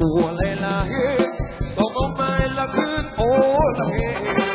ตัวเลยล่ะเฮ้ตกลงมาละคืนโอ้ละเฮ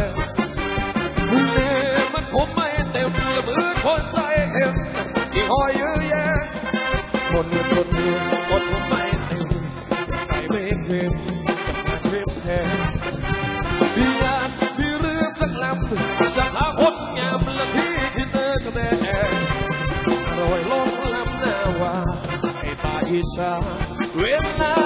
มาแรงแม่มันผมไม่เต็มละมือคนใจเอ็มที่หอยเยอะแยะคนเงินคนเงินคนผมไม่เต็มใจไม่เค็มจะมาเค็มแทนมีงานมีเรือสักลำจะหาคนงามละที่ที่เธอจะแดงอร่อยลงลำหน้าว่าไอ้ตาอีสานเวลา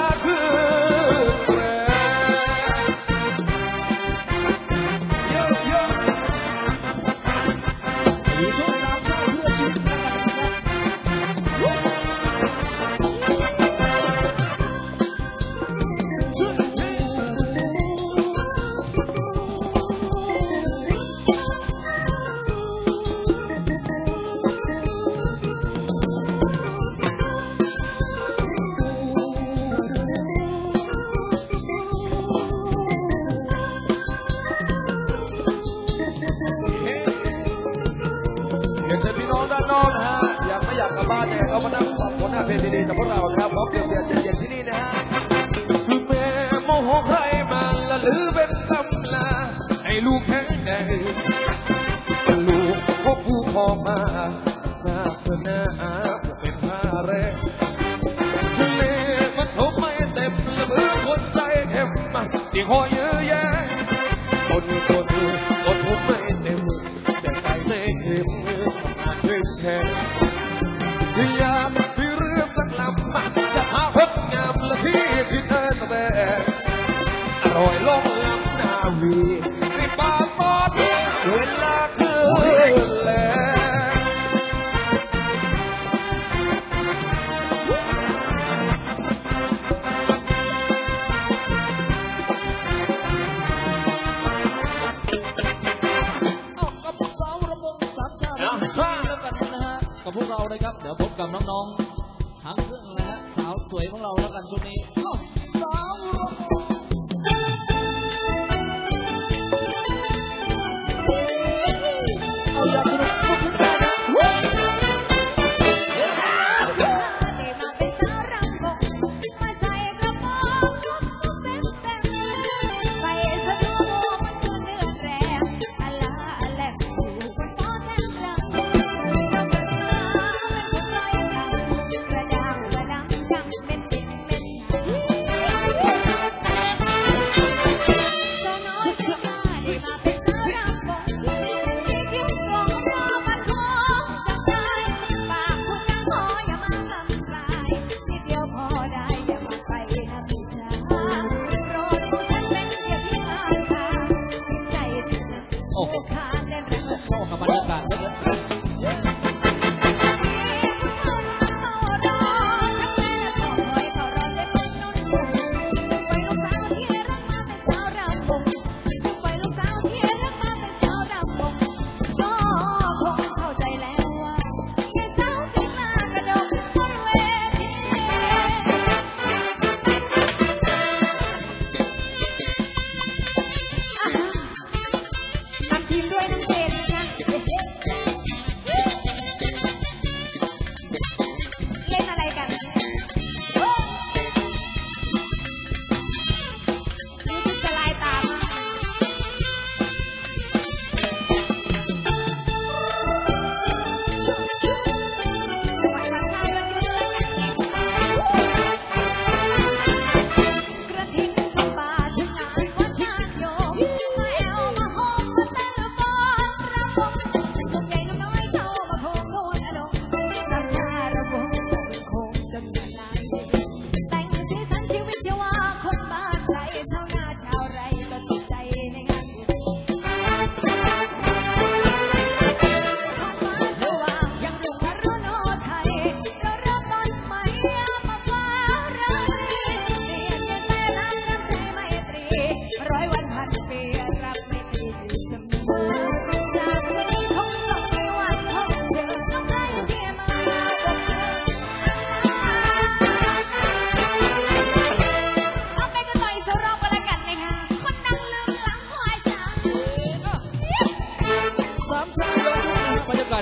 หน้าเธอหน้าเป็นผ้าแรงทะเลมันทมไม่เต็มละมือคนใจเข้มาที่คอยเยอะแยะคนคนก็ทุกไม่เต็มแต่ใจไม่เข็มสำนักเข้มแข็งอยากมีเรือสักลำมันจะหาพบงามละที่พี่เธอแสดงอร่อยลงลำนาวี พวกเรานะครับ เดี๋ยวพบกับน้องๆทั้งเครื่องนะฮะสาวสวยของเราแล้วกันช่วงนี้เอาสาวระ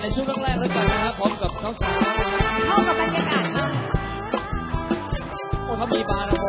ในช่วงแรกๆแล้วกันนะครับพร้อมกับสาวๆเข้ากับบรรยากาศนาก โอ้ถ้ามีบาร์นะ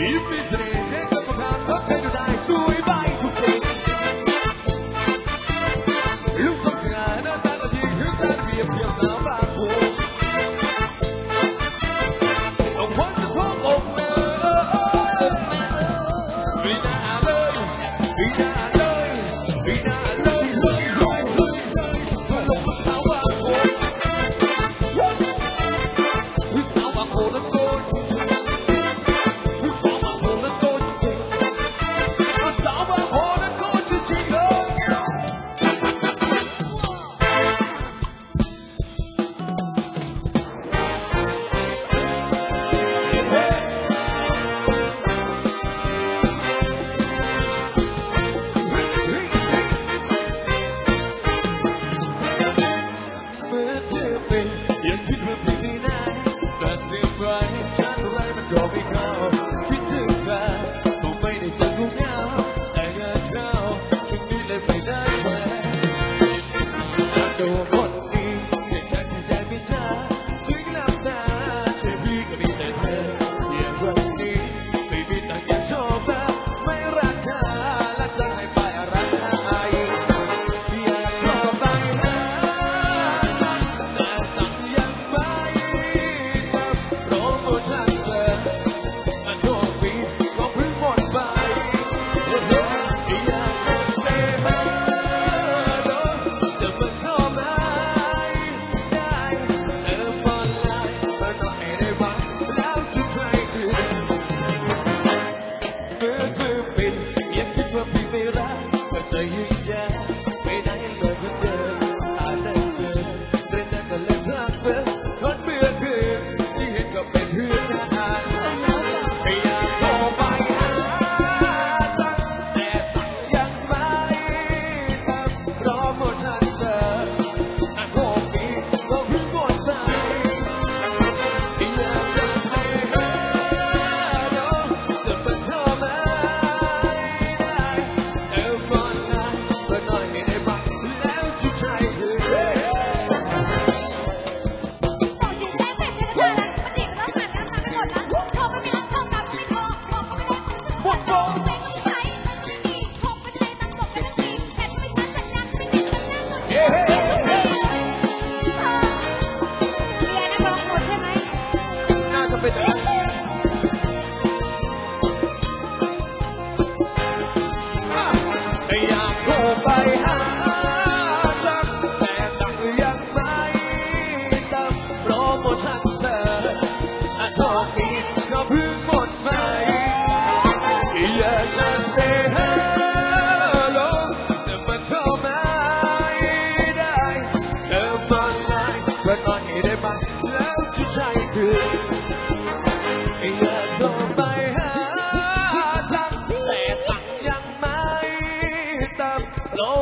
ยิ้ม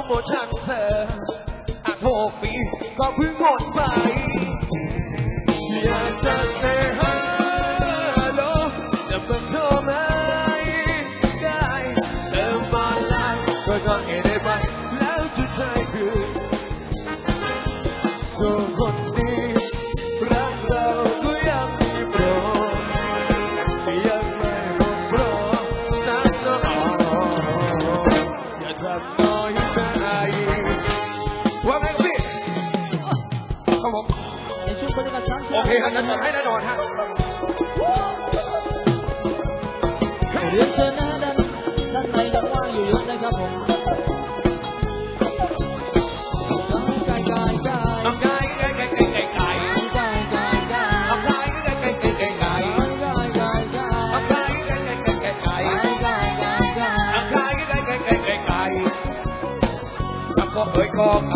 โมชั่นเซอร์อ่ะโทษปีก็เพิ่งหมด เราจะจัดให้แน่นอนฮะเรียนเชิญนะฮะด้านด้านในยังว่างอยู่เยอะนะครับผมไก่ไก่ไก่น้องไก่ไก่ไก่ไก่ไก่ไก่ไก่ไก่ไก่น้องไก่ไก่ไก่ไก่ไก่ไก่ไก่ไก่ไก่น้องไก่ไก่ไก่ไก่ไก่ไก่ไก่ไก่ไก่น้อ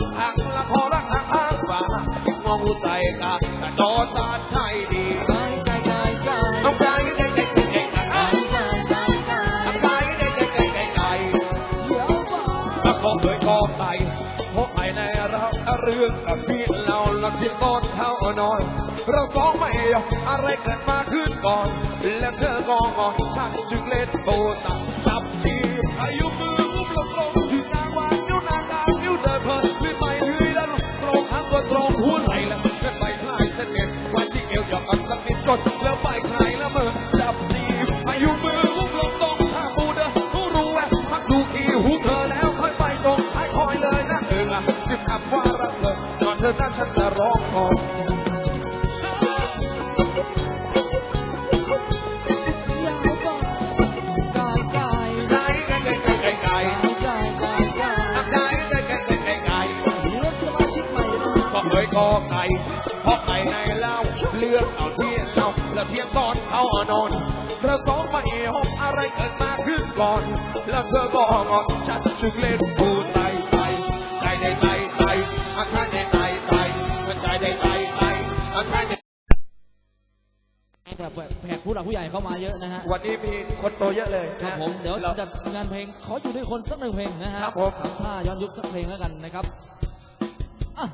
คนเครื่องทางละพอรักทางทางฟ้ามองใจกันแต่จอจานใจดีไก่ไก่ไก่ไก่น้องไก่ไก่ไก่ไก่ไก่ไก่ไก่ไก่ไก่ไก่น้องไก่ไก่ไก่ไก่ไก่ไก่เดี๋ยวก่อนแล้วก็เคยกอไก่เพราะไอ้ในเราเรื่องกับชีวิตเราละเสียงต้นเท่านอนเราสองไม่ยอมอะไรเกิดมาขึ้นก่อน และเธอก็งอนฉันจึงเล่นโบตังจับชีพายุมืออุ้มลงลงถึงนางวางนิ้วนางกางนิ้วเดินเพลิน เธอนั้นฉันจะร้องขอยาวก่อนไก่ไก่ไก่ไก่ไก่ไก่ไก่ไก่ไก่ไก่ไก่ไก่ไก่ไก่ไก่ไก่ไก่เรียกสมาชิกใหม่นะก็เคยกอไก่เพราะไก่ในเล่าเลือกเอาเทียนเราแล้วเทียนตอนเอานอนเราสองไม่หกอะไรเกิดมาขึ้นก่อน แล้วเธอก็งอนฉันจึงเล่นปูไตไตใจได้ไตไตอาใจได้ไตไต แต่แขกผู้หลักผู้ใหญ่เข้ามาเยอะนะฮะวันนี้มีคนโตเยอะเลยครับผมเดี๋ยวราจัดงานเพลงขออยู่ด้วยคนสักหนึ่งเพลงนะฮะครับผมทำชาย้อนยุคสักเพลงแล้วกันนะครับอะ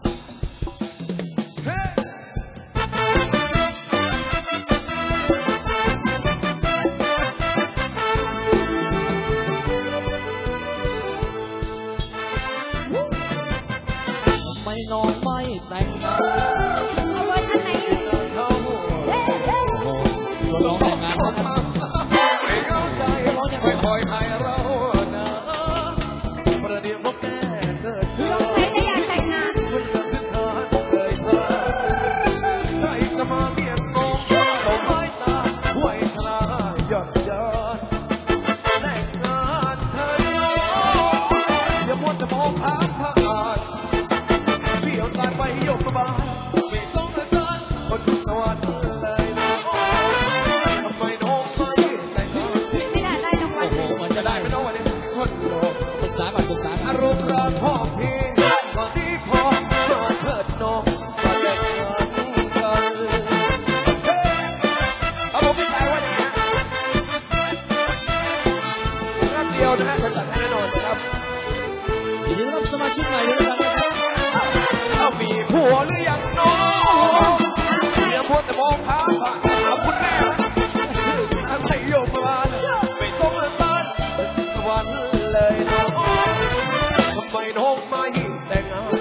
แต่มองผ่านผ่าคุณแม่นะไทยโยมมาไม่สงสารสวรรค์เลยน้องทำไมน้องไม่แต่งงาน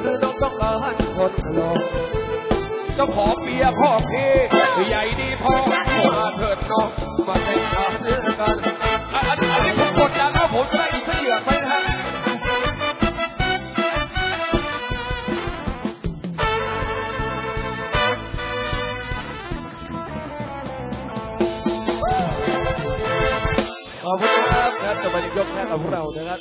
หรือน้องต้องการคนหลอกเจ้าของเบียร์พ่อพี่ใหญ่ดีพ่อมาเถิดน้องมาแต่งงานกันอันอันนี้ผมกดดันนะผมจะได้ ขอบคุณครั